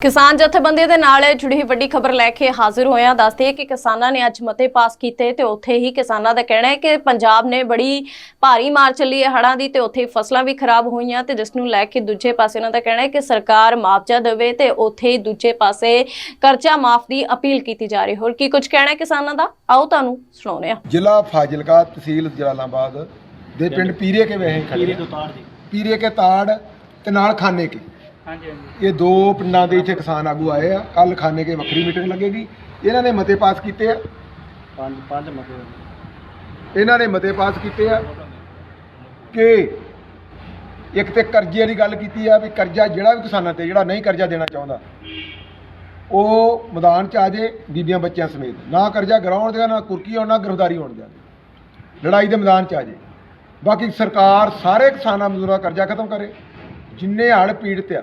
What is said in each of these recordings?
ਕਿਸਾਨ ਜਥੇਬੰਦੀ ਦੇ ਨਾਲ ਜੁੜੀ ਵੱਡੀ ਖਬਰ ਲੈ ਕੇ ਹਾਜ਼ਰ ਹੋਇਆ ਦੱਸਦੇ ਕਿ ਕਿਸਾਨਾਂ ਨੇ ਅੱਜ ਮਤੇ ਪਾਸ ਕੀਤੇ ਤੇ ਉੱਥੇ ਹੀ ਕਿਸਾਨਾਂ ਦਾ ਕਹਿਣਾ ਹੈ ਕਿ ਪੰਜਾਬ ਨੇ ਬੜੀ ਭਾਰੀ ਮਾਰ ਚੱਲੀ ਹੈ ਹੜ੍ਹਾਂ ਦੀ ਤੇ ਉੱਥੇ ਫਸਲਾਂ ਵੀ ਖਰਾਬ ਹੋਈਆਂ ਤੇ ਜਿਸ ਨੂੰ ਲੈ ਕੇ ਦੂਜੇ ਪਾਸੇ ਉਹਨਾਂ ਦਾ ਕਹਿਣਾ ਹੈ ਕਿ ਸਰਕਾਰ ਮੁਆਵਜ਼ਾ ਦੇਵੇ ਤੇ ਉੱਥੇ ਹੀ ਦੂਜੇ ਪਾਸੇ ਕਰਜ਼ਾ ਮਾਫ ਦੀ ਅਪੀਲ ਕੀਤੀ ਜਾ ਰਹੀ ਹੈ। ਹੋਰ ਕੀ ਕੁਝ ਕਹਿਣਾ ਹੈ ਕਿਸਾਨਾਂ ਦਾ ਆਓ ਤੁਹਾਨੂੰ ਸੁਣਾਉਂਦੇ ਹਾਂ ਜ਼ਿਲ੍ਹਾ ਫਾਜ਼ਿਲਕਾ ਤਹਿਸੀਲ ਜਲਾਲਾਬਾਦ ਦੇ ਪਿੰਡ ਪੀਰੇ ਕੇ ਵੇਹੇ ਖੜੇ ਪੀਰੇ ਹਾਂ। ਤੋਂ ਤਾੜ ਦੀ ਪੀਰੇ ਕੇ ਤਾੜ ਤੇ ਨਾਲ ਖਾਨੇ ਕੇ ਹਾਂਜੀ ਹਾਂਜੀ। ਇਹ ਦੋ ਪਿੰਡਾਂ ਦੇ ਇੱਥੇ ਕਿਸਾਨ ਆਗੂ ਆਏ ਆ। ਕੱਲ ਖਾਨੇ ਕੇ ਵੱਖਰੀ ਮੀਟਿੰਗ ਲੱਗੇਗੀ। ਇਹਨਾਂ ਨੇ ਮਤੇ ਪਾਸ ਕੀਤੇ ਆ। ਪੰਜ ਪੰਜ ਮਤਲਬ ਇਹਨਾਂ ਨੇ ਮਤੇ ਪਾਸ ਕੀਤੇ ਆ ਕਿ ਇੱਕ ਤੇ ਕਰਜ਼ੇ ਦੀ ਗੱਲ ਕੀਤੀ ਆ ਵੀ ਕਰਜ਼ਾ ਜਿਹੜਾ ਵੀ ਕਿਸਾਨਾਂ ਤੇ ਜਿਹੜਾ ਨਹੀਂ ਕਰਜ਼ਾ ਦੇਣਾ ਚਾਹੁੰਦਾ ਉਹ ਮੈਦਾਨ 'ਚ ਆ ਜੇ ਬੀਬੀਆਂ ਬੱਚਿਆਂ ਸਮੇਤ। ਨਾ ਕਰਜ਼ਾ ਗਰਾਉਣ ਦੇ ਨਾ ਕੁਰਕੀ ਹੋਣ ਨਾ ਗ੍ਰਿਫਤਾਰੀ ਹੋਣ ਦੇ ਲੜਾਈ ਦੇ ਮੈਦਾਨ 'ਚ ਆ ਜੇ। ਬਾਕੀ ਸਰਕਾਰ ਸਾਰੇ ਕਿਸਾਨਾਂ ਮਜ਼ਦੂਰਾਂ ਦਾ ਕਰਜ਼ਾ ਖਤਮ ਕਰੇ। ਜਿੰਨੇ ਹੜ੍ਹ ਪੀੜਤ ਆ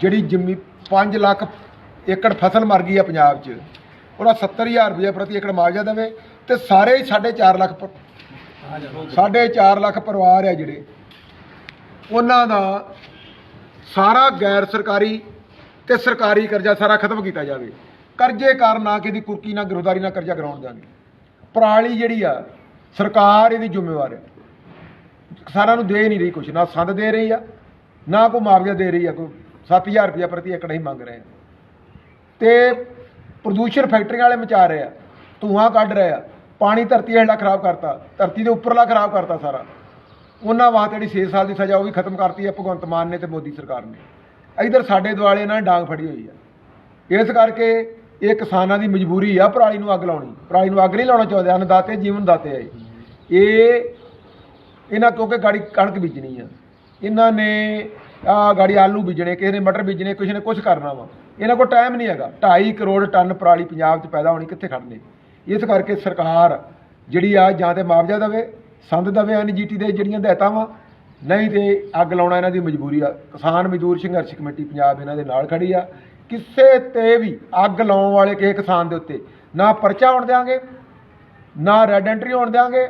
ਜਿਹੜੀ ਜ਼ਮੀ 5 ਲੱਖ ਏਕੜ ਫਸਲ ਮਰ ਗਈ ਆ ਪੰਜਾਬ 'ਚ, ਉਹਦਾ 70000 ਰੁਪਏ ਪ੍ਰਤੀ ਏਕੜ ਮੁਆਵਜ਼ਾ ਦੇਵੇ ਤੇ ਸਾਰੇ ਹੀ 4.5 ਲੱਖ ਪ- ਸਾਢੇ 4 ਲੱਖ ਪਰਿਵਾਰ ਆ ਜਿਹੜੇ। ਉਹਨਾਂ ਦਾ ਸਾਰਾ ਗੈਰ ਸਰਕਾਰੀ ਤੇ ਸਰਕਾਰੀ ਕਰਜ਼ਾ ਸਾਰਾ ਖਤਮ ਕੀਤਾ ਜਾਵੇ। ਕਰਜ਼ੇ ਕਾਰਨ ਨਾ ਕਿਸੇ ਦੀ ਕੁਰਕੀ, ਨਾ ਗ੍ਰਿਫਤਾਰੀ ਨਾ ਕਰਜ਼ਾ ਕਰਾਉਣ ਦਾਂਗੇ ਪਰਾਲੀ ਜਿਹੜੀ ਆ, ਸਰਕਾਰ ਇਹਦੀ ਜ਼ਿੰਮੇਵਾਰ ਹੈ ਕਿਸਾਨਾਂ ਨੂੰ ਦੇ ਨਹੀਂ ਰਹੀ ਕੁਛ, ਨਾ ਸੰਦ ਦੇ ਰਹੀ ਆ, ਨਾ ਕੋਈ ਮੁਆਵਜ਼ਾ ਦੇ ਰਹੀ ਆ ਕੋਈ। 7000 ਰੁਪਇਆ ਪ੍ਰਤੀ ਏਕੜ ਹੀ ਮੰਗ ਰਹੇ ਆ ਤੇ ਪ੍ਰਦੂਸ਼ਣ ਫੈਕਟਰੀਆਂ ਵਾਲੇ ਮਚਾ ਰਹੇ ਆ, ਧੂਆਂ ਕੱਢ ਰਹੇ ਆ, ਪਾਣੀ ਧਰਤੀ ਹੇਠਲਾ ਖਰਾਬ ਕਰਤਾ, ਧਰਤੀ ਦੇ ਉੱਪਰਲਾ ਖਰਾਬ ਕਰਤਾ ਸਾਰਾ। ਉਹਨਾਂ ਵਾਸਤੇ ਜਿਹੜੀ 6 ਸਾਲ ਦੀ ਸਜ਼ਾ ਉਹ ਵੀ ਖਤਮ ਕਰਤੀ ਹੈ ਭਗਵੰਤ ਮਾਨ ਨੇ ਤੇ ਮੋਦੀ ਸਰਕਾਰ ਨੇ। ਇਧਰ ਸਾਡੇ ਦੁਆਲੇ ਇਹਨਾਂ ਨੇ ਡਾਂਗ ਫੜੀ ਹੋਈ ਆ। ਇਸ ਕਰਕੇ ਇਹ ਕਿਸਾਨਾਂ ਦੀ ਮਜਬੂਰੀ ਆ, ਪਰਾਲੀ ਨੂੰ ਅੱਗ ਲਾਉਣੀ। ਪਰਾਲੀ ਨੂੰ ਅੱਗ ਨਹੀਂ ਲਾਉਣਾ ਚਾਹੁੰਦੇ ਹਨ ਦਾਤੇ ਜੀਵਨ ਦਾਤੇ ਆ ਇਹ। ਇਹ ਇਹਨਾਂ ਕਿਉਂਕਿ ਗਾੜੀ ਕਣਕ ਬੀਜਣੀ ਆ। ਇਹਨਾਂ ਨੇ ਆ ਗਾੜੀ ਆਲੂ ਬੀਜਣੇ, ਕਿਸੇ ਨੇ ਮਟਰ ਬੀਜਣੇ ਕਿਸੇ ਨੇ ਕੁਝ ਕਰਨਾ ਵਾ। ਇਹਨਾਂ ਕੋਲ ਟਾਈਮ ਨਹੀਂ ਹੈਗਾ। 2.5 ਕਰੋੜ ਟਨ ਪਰਾਲੀ ਪੰਜਾਬ 'ਚ ਪੈਦਾ ਹੋਣੀ, ਕਿੱਥੇ ਖੜਨੇ ਇਸ ਕਰਕੇ ਸਰਕਾਰ ਜਿਹੜੀ ਆ ਜਾਂ ਤੇ ਮੁਆਵਜ਼ਾ ਦੇਵੇ, ਸੰਦ ਦੇਵੇ ਐਨਜੀਟੀ ਦੇ ਜਿਹੜੀਆਂ ਹਦਾਇਤਾਂ ਵਾ, ਨਹੀਂ ਤੇ ਅੱਗ ਲਾਉਣਾ ਇਹਨਾਂ ਦੀ ਮਜਬੂਰੀ ਆ। ਕਿਸਾਨ ਮਜ਼ਦੂਰ ਸੰਘਰਸ਼ ਕਮੇਟੀ ਪੰਜਾਬ ਇਹਨਾਂ ਦੇ ਨਾਲ ਖੜੀ ਆ। ਕਿਸੇ ਤੇ ਵੀ ਅੱਗ ਲਾਉਣ ਵਾਲੇ ਕਿਸੇ ਕਿਸਾਨ ਦੇ ਉੱਤੇ ਨਾ ਪਰਚਾ ਹੋਣ ਦਿਆਂਗੇ, ਨਾ ਰੈਡ ਐਂਟਰੀ ਹੋਣ ਦਿਆਂਗੇ,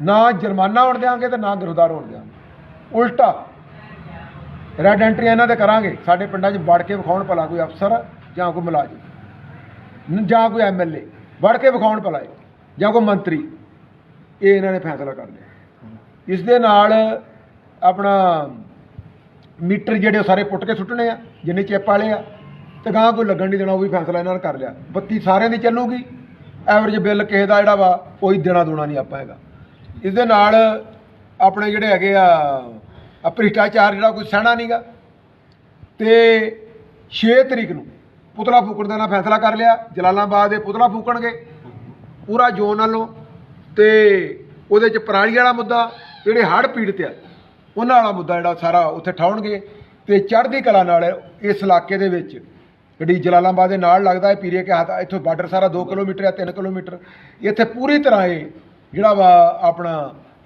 ਨਾ ਜੁਰਮਾਨਾ ਹੋਣ ਦਿਆਂਗੇ ਤੇ ਨਾ ਗ੍ਰਿਫਤਾਰ ਹੋਣ ਦਿਆਂਗੇ। ਉਲਟਾ ਰੈਡ ਐਂਟਰੀ ਇਹਨਾਂ ਦੇ ਕਰਾਂਗੇ। ਸਾਡੇ ਪਿੰਡਾਂ 'ਚ ਵੜ ਕੇ ਵਿਖਾਉਣ ਭਲਾ ਕੋਈ ਅਫਸਰ ਜਾਂ ਕੋਈ ਮੁਲਾਜ਼ਮ। ਜਾਂ ਕੋਈ ਐਮਐਲਏ ਵੜ ਕੇ ਵਿਖਾਉਣ ਭਲਾ ਜਾਂ ਕੋਈ ਮੰਤਰੀ। ਇਹ ਇਹਨਾਂ ਨੇ ਫੈਸਲਾ ਕਰ ਲਿਆ। ਇਸ ਦੇ ਨਾਲ ਆਪਣਾ ਮੀਟਰ ਜਿਹੜੇ ਉਹ ਸਾਰੇ ਪੁੱਟ ਕੇ ਸੁੱਟਣੇ ਆ, ਜਿੰਨੇ ਚਿੱਪ ਵਾਲੇ ਆ, ਤੇ ਗਾਂ ਕੋਈ ਲੱਗਣ ਨਹੀਂ ਦੇਣਾ, ਉਹ ਵੀ ਫੈਸਲਾ ਇਹਨਾਂ ਨੇ ਕਰ ਲਿਆ। ਬੱਤੀ ਸਾਰਿਆਂ ਦੀ ਚੱਲੂਗੀ। ਐਵਰੇਜ ਬਿੱਲ ਕਿਸੇ ਦਾ ਜਿਹੜਾ ਵਾ ਕੋਈ ਦੇਣਾ ਦੋਣਾ ਨਹੀਂ ਆਪਾਂ ਹੈਗਾ। ਇਸ ਦੇ ਨਾਲ ਆਪਣੇ ਜਿਹੜੇ ਹੈਗੇ ਆ ਆ ਭ੍ਰਿਸ਼ਟਾਚਾਰ ਜਿਹੜਾ ਕੋਈ ਸਹਿਣਾ ਨਹੀਂਗਾ ਤੇ 6 ਤਰੀਕ ਨੂੰ ਪੁਤਲਾ ਫੂਕਣ ਦਾ ਨਾ ਫੈਸਲਾ ਕਰ ਲਿਆ। ਜਲਾਲਾਬਾਦ ਦੇ ਪੁਤਲਾ ਫੂਕਣਗੇ ਪੂਰਾ ਜ਼ੋਨ ਨਾਲੋਂ ਤੇ ਉਹਦੇ ਚ ਪਰਾਲੀ ਵਾਲਾ ਮੁੱਦਾ, ਜਿਹੜੇ ਹੜ੍ਹ ਪੀੜਤ ਆ, ਉਹਨਾਂ ਵਾਲਾ ਮੁੱਦਾ ਜਿਹੜਾ ਸਾਰਾ ਉੱਥੇ ਠਾਉਣਗੇ। ਤੇ ਚੜ੍ਹਦੀ ਕਲਾ ਨਾਲ ਇਸ ਇਲਾਕੇ ਦੇ ਵਿੱਚ ਜਿਹੜੀ ਜਲਾਲਾਬਾਦ ਦੇ ਨਾਲ ਲੱਗਦਾ ਹੈ ਪੀਰੀਏ ਕੇ ਹੱਥ ਇੱਥੋਂ ਬਾਰਡਰ ਸਾਰਾ 2 ਕਿਲੋਮੀਟਰ ਜਾਂ 3 ਕਿਲੋਮੀਟਰ। ਇੱਥੇ ਪੂਰੀ ਤਰ੍ਹਾਂ ਇਹ ਜਿਹੜਾ ਵਾ ਆਪਣਾ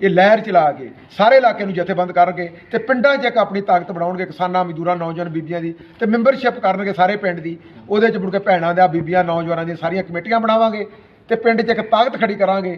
ਇਹ ਲਹਿਰ ਚਲਾ ਕੇ, ਸਾਰੇ ਇਲਾਕੇ ਨੂੰ ਜਥੇਬੰਦ ਕਰਨਗੇ ਤੇ ਪਿੰਡਾਂ 'ਚ ਇੱਕ ਆਪਣੀ ਤਾਕਤ ਬਣਾਉਣਗੇ ਕਿਸਾਨਾਂ, ਮਜ਼ਦੂਰਾਂ, ਨੌਜਵਾਨ ਬੀਬੀਆਂ ਦੀ ਤੇ ਮੈਂਬਰਸ਼ਿਪ ਕਰਨਗੇ ਸਾਰੇ ਪਿੰਡ ਦੀ। ਉਹਦੇ 'ਚ ਮੁੜ ਕੇ ਭੈਣਾਂ ਦਾ, ਬੀਬੀਆਂ, ਨੌਜਵਾਨਾਂ ਦੀਆਂ ਸਾਰੀਆਂ ਕਮੇਟੀਆਂ ਬਣਾਵਾਂਗੇ ਤੇ ਪਿੰਡ 'ਚ ਇੱਕ ਤਾਕਤ ਖੜੀ ਕਰਾਂਗੇ